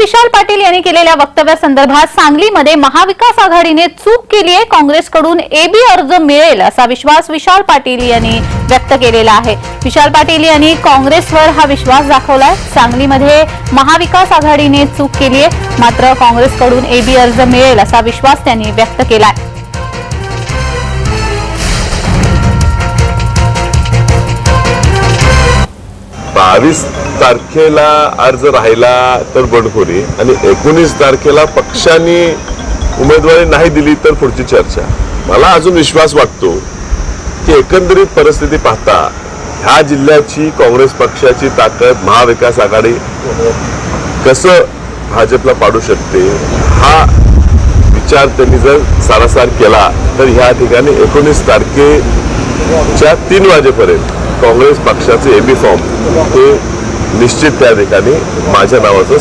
विशाल पाटील यांनी केलेल्या वक्तव्यासंदर्भात सांगलीमध्ये महाविकास आघाडीने चूक केली आहे. काँग्रेसकडून एबी अर्ज मिळेल असा विश्वास विशाल पाटील यांनी व्यक्त केलेला आहे. विशाल पाटील यांनी काँग्रेसवर हा विश्वास दाखवलाय. सांगलीमध्ये महाविकास आघाडीने चूक केली आहे. मात्र काँग्रेसकडून एबी अर्ज मिळेल असा विश्वास त्यांनी व्यक्त केलाय. बावीस तारखेला अर्ज राहिला तर बंडखोरी आणि एकोणीस तारखेला पक्षाने उमेदवारी नाही दिली तर पुढची चर्चा. मला अजून विश्वास वाटतो की एकंदरीत परिस्थिती पाहता ह्या जिल्ह्याची काँग्रेस पक्षाची ताकद महाविकास आघाडी कसं भाजपला पाडू शकते हा विचार त्यांनी जर सारासार केला तर ह्या ठिकाणी एकोणीस तारखेच्या तीन वाजेपर्यंत काँग्रेस पक्षाचे एबी फॉर्म हे निश्चित त्या ठिकाणी माझ्या नावाचं